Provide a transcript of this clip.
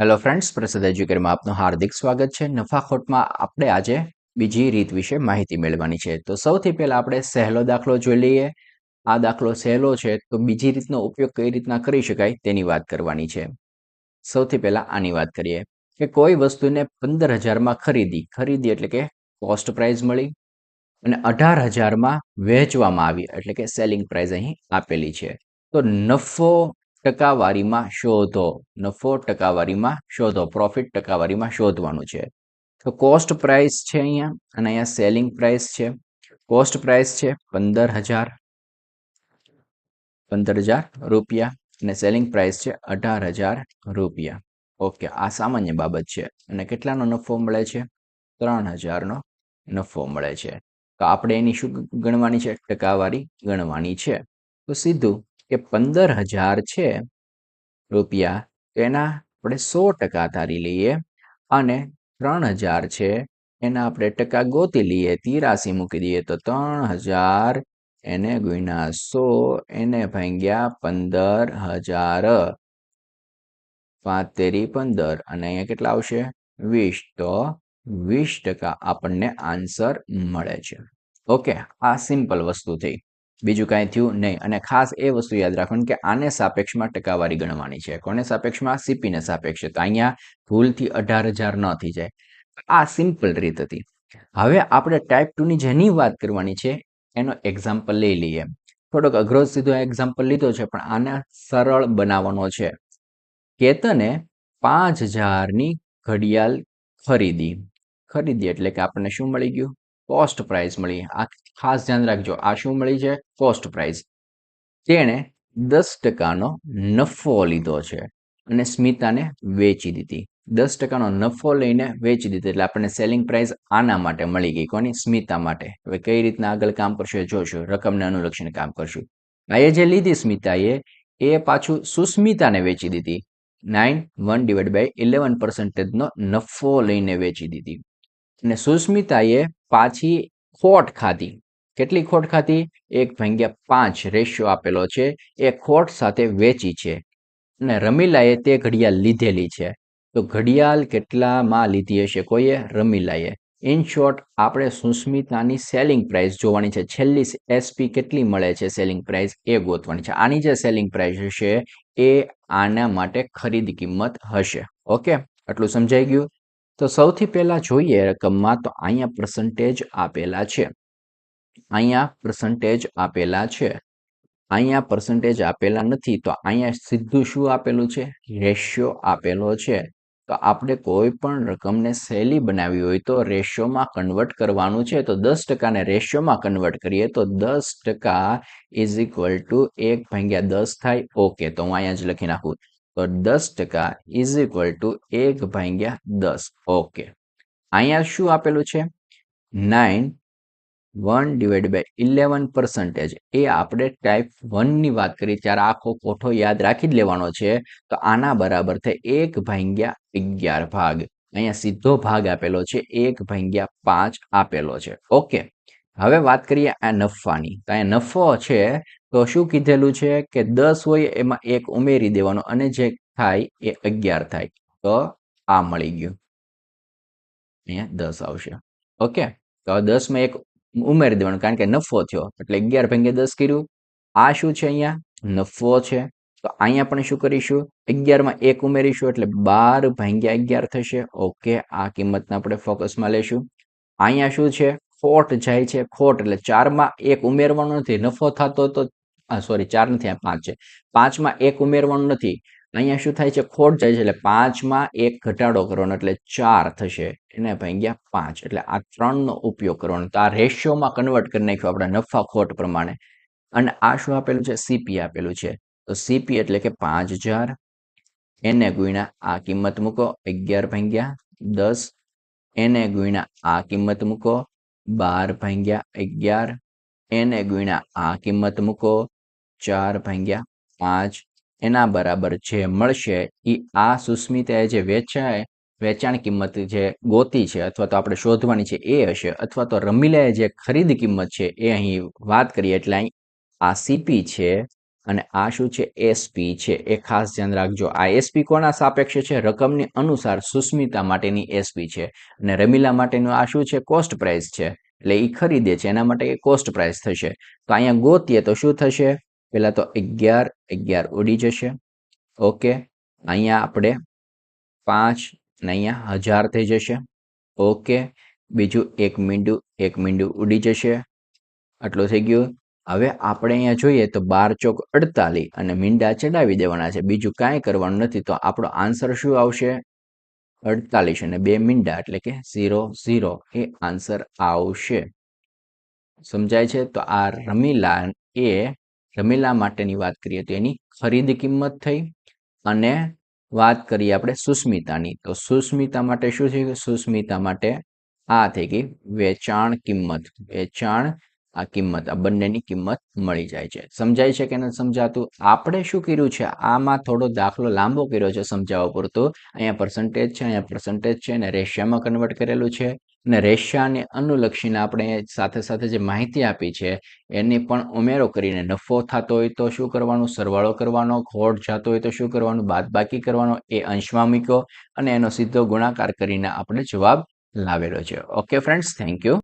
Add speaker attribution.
Speaker 1: Hello friends પ્રસાદ એજ્યુકેરમાં આપનું હાર્દિક સ્વાગત છે. નફાખોટમાં આપણે આજે બીજી રીત વિશે માહિતી મેળવવાની છે. તો સૌથી પહેલા આપણે સહેલો દાખલો જોઈ લઈએ. આ દાખલો સહેલો છે, તો બીજી રીતનો ઉપયોગ કઈ રીતના કરી શકાય તેની વાત કરવાની છે. સૌથી પહેલા આની વાત કરીએ કે કોઈ વસ્તુને પંદર હજારમાં ખરીદી. ખરીદી એટલે કે કોસ્ટ પ્રાઇઝ મળી અને અઢાર હજારમાં વહેંચવામાં આવી. એટલે કે સેલિંગ પ્રાઇઝ અહીં આપેલી છે. તો નફો ટકાવારીમાં શોધો, નફો ટકાવારીમાં શોધો પ્રોફિટ ટકાવારીમાં શોધવાનું છે. તો કોસ્ટ પ્રાઇસ છે અહીંયા, અને અહીંયા સેલિંગ પ્રાઇસ છે. કોસ્ટ પ્રાઇસ છે પંદર હજાર પંદર હજાર રૂપિયા, અને સેલિંગ પ્રાઇસ છે અઢાર હજાર રૂપિયા. ઓકે આ સામાન્ય બાબત છે. અને કેટલાનો નફો મળે છે? ત્રણ હજારનો નફો મળે છે. તો આપણે એની શું ગણવાની છે? ટકાવારી ગણવાની છે. તો સીધું કે પંદર હજાર છે રૂપિયા તેના આપણે સો ટકા ધારી લઈએ અને ત્રણ હજાર છે, એના આપણે ટકા ગોતી લઈએ તિરાસી મૂકી દઈએ, તો ત્રણ હજાર એને ગુણ્યા સો, એને ભાંગ્યા પંદર હજાર. પાંચ તેરી પંદર, અને અહીંયા કેટલા આવશે? વીસ, તો વીસ ટકા આપણને આન્સર મળે છે. ઓકે, આ સિમ્પલ વસ્તુ થઈ. બીજું કાંઈ થયું નહીં. અને ખાસ એ વસ્તુ યાદ રાખવાની કે આને સાપેક્ષમાં ટકાવારી ગણવાની છે. કોને સાપેક્ષમાં? સીપીને સાપેક્ષ તો અહીંયા ભૂલથી અઢાર હજાર ન થઈ જાય. આ સિમ્પલ રીત હતી. હવે આપણે ટાઈપ ટુની જેની વાત કરવાની છે, એનો એક્ઝામ્પલ લઈ લઈએ. થોડોક અઘરો સીધો એક્ઝામ્પલ લીધો છે, પણ આને સરળ બનાવવાનો છે. કેતને પાંચ હજારની ઘડિયાળ ખરીદી. ખરીદી એટલે કે આપણને શું મળી ગયું? કોસ્ટ પ્રાઇઝ મળી. આ ખાસ ધ્યાન રાખજો. આ શું મળી છે? કોસ્ટ પ્રાઇઝ તેણે દસ ટકાનો નફો લીધો છે અને સ્મિતાને વેચી દીધી. દસ ટકાનો નફો લઈને વેચી દીધી એટલે આપણને સેલિંગ પ્રાઇસ આના માટે મળી ગઈ. કોની? સ્મિતા માટે. હવે કઈ રીતના આગળ કામ કરશે જોશું. રકમને અનુલક્ષીને કામ કરશું. આ એ જે લીધી સ્મિતાએ, એ પાછું સુસ્મિતાને વેચી દીધી. Nine one divide by eleven પર્સન્ટેજનો નફો લઈને વેચી દીધી. અને સુસ્મિતાએ પાછી ખોટ ખાધી. કેટલી ખોટ ખાધી? એક ભાંગ્યા પાંચ રેશિયો આપેલો છે. એ ખોટ સાથે વેચી છે. અને રમીલાએ તે ઘડિયાળ લીધેલી છે. તો ઘડિયાળ કેટલામાં લીધી હશે કોઈએ? રમીલાએ. ઇન શોર્ટ, આપણે સુસ્મિતાની સેલિંગ પ્રાઇસ જોવાની છે. છેલ્લી એસપી કેટલી મળે છે સેલિંગ પ્રાઇસ? એ ગોતવાની છે. આની જે સેલિંગ પ્રાઇસ હશે, એ આના માટે ખરીદ કિંમત હશે. ઓકે? આટલું સમજાઈ ગયું? તો સૌથી પહેલાં જોઈએ રકમમાં તો અહીંયા પર્સન્ટેજ આપેલા છે. અહીંયા પર્સન્ટેજ આપેલા છે. અહીંયા પર્સન્ટેજ આપેલા નથી તો અહીંયા સીધું શું આપેલું છે? રેશિયો આપેલો છે. તો આપણે કોઈ પણ રકમને સહેલી બનાવી હોય તો રેશિયોમાં કન્વર્ટ કરવાનું છે. તો દસ ટકાને રેશિયોમાં કન્વર્ટ કરીએ તો દસ ટકા ઇઝ ઇક્વલ ટુ એક ભાગ્યા દસ થાય. ઓકે તો હું અહીંયા જ લખી નાખું. તો દસ ટકા ઇઝ ઇક્વલ ટુ એક ભાંગ્યા દસ. ઓકે અહીંયા શું આપેલું છે? Nine one divide by eleven percentage એ આપણે ટાઈપ વનની વાત કરી, ત્યારે આખો કોઠો યાદ રાખી જ લેવાનો છે. તો આના બરાબર થાય એક ભાંગ્યા અગિયાર ભાગ. અહીંયા સીધો ભાગ આપેલો છે, એક ભાંગ્યા પાંચ આપેલો છે. ઓકે હવે વાત કરીએ આ નફાની. તો અહીંયા નફો છે, તો શું કીધેલું છે કે દસ હોય એમાં એક ઉમેરી દેવાનો અને જે થાય એ અગિયાર થાય. તો આ મળી ગયું. અહીંયા દસ આવશે. ઓકે, તો દસમાં એક ઉમેરી દેવાનું કારણ કે નફો થયો. એટલે અગિયાર ભાગ્યા દસ કર્યું. આ શું છે અહીંયા? નફો છે. તો અહીંયા પણ શું કરીશું? અગિયારમાં એક ઉમેરીશું એટલે બાર ભાંગ્યા અગિયાર થશે. ઓકે, આ કિંમતને આપણે ફોકસમાં લેશું. અહીંયા શું છે? ખોટ જાય છે, ખોટ. એટલે ચારમાં એક ઉમેરવાનો નથી. નફો થતો તો સોરી ચાર નથી, આ પાંચ છે. પાંચમાં એક ઉમેરવાનું નથી. અહીંયા શું થાય છે? ખોટ જાય છે. એટલે પાંચમાં એક ઘટાડો કરવાનો. એટલે ચાર થશે. એને ભાગ્યા પાંચ. એટલે આ ત્રણનો ઉપયોગ કરવાનો. તો આ રેશિયોમાં કન્વર્ટ કરી નાખ્યું આપણે નફા ખોટ પ્રમાણે. અને આ શું આપેલું છે? સીપી આપેલું છે. તો સીપી એટલે કે પાંચ હજાર. એને ગુણ્યા આ કિંમત મૂકો. અગિયાર ભાગ્યા દસ. એને ગુણ્યા આ કિંમત મૂકો. બાર ભાંગ્યા અગિયાર, એને ગુણ્યા આ કિંમત મૂકો. ચાર ભાંગ્યા પાંચ, એના બરાબર જે મળશે એ આ સુસ્મિતાએ જે વેચાય, વેચાણ કિંમત જે ગોતી છે અથવા તો આપણે શોધવાની છે એ હશે અથવા તો રમીલાએ જે ખરીદ કિંમત છે એ અહીં વાત કરીએ એટલે અહીં આ સીપી છે અને આ શું છે? એસપી છે. એ ખાસ ધ્યાન રાખજો. આ એસપી કોના સાપેક્ષે છે? રકમની અનુસાર સુસ્મિતા માટેની એસપી છે. અને રમીલા માટેનું આ શું છે? કોસ્ટ પ્રાઇસ છે. એટલે એ ખરીદે છે. એના માટે કોસ્ટ પ્રાઇસ થશે. તો અહીંયા ગોતીએ તો શું થશે? પહેલાં તો અગિયાર અગિયાર ઉડી જશે. ઓકે. અહીંયા આપણે પાંચ અને અહીંયા હજાર થઈ જશે. ઓકે. બીજું એક મીંડું એક મીંડું ઉડી જશે. આટલું થઈ ગયું. હવે આપણે અહીંયા જોઈએ તો બાર ચોક અડતાલીસ અને મીંડા ચડાવી દેવાના છે. બીજું કાંઈ કરવાનું નથી તો આપણો આન્સર શું આવશે? અડતાલીસ અને બે મીંડા એટલે કે ઝીરો ઝીરો એ આન્સર આવશે. સમજાય છે? તો આ રમીલા એ રમીલા માટેની વાત કરીએ તો એની ખરીદ કિંમત થઈ અને વાત કરીએ આપણે સુસ્મિતાની. તો સુસ્મિતા માટે શું થયું સુસ્મિતા માટે આ થઈ ગઈ વેચાણ કિંમત. વેચાણ આ કિંમત, આ બંનેની કિંમત મળી જાય છે. સમજાય છે કે નથી સમજાતું? આપણે શું કર્યું છે? આમાં થોડો દાખલો લાંબો કર્યો છે સમજાવવા પૂરતો. અહીંયા પર્સન્ટેજ છે, અહીંયા પર્સન્ટેજ છે, અને રેશિયામાં કન્વર્ટ કરેલું છે. અને રેશિયાને અનુલક્ષીને આપણે સાથે સાથે જે માહિતી આપી છે, એની પણ ઉમેરો કરીને નફો થતો હોય તો શું કરવાનું? સરવાળો કરવાનો, ખોટ જતો હોય તો શું કરવાનું? બાદબાકી કરવાનો, એ અંશમાં મૂક્યો અને એનો સીધો ગુણાકાર કરીને આપણે જવાબ લાવેલો છે. Okay friends thank you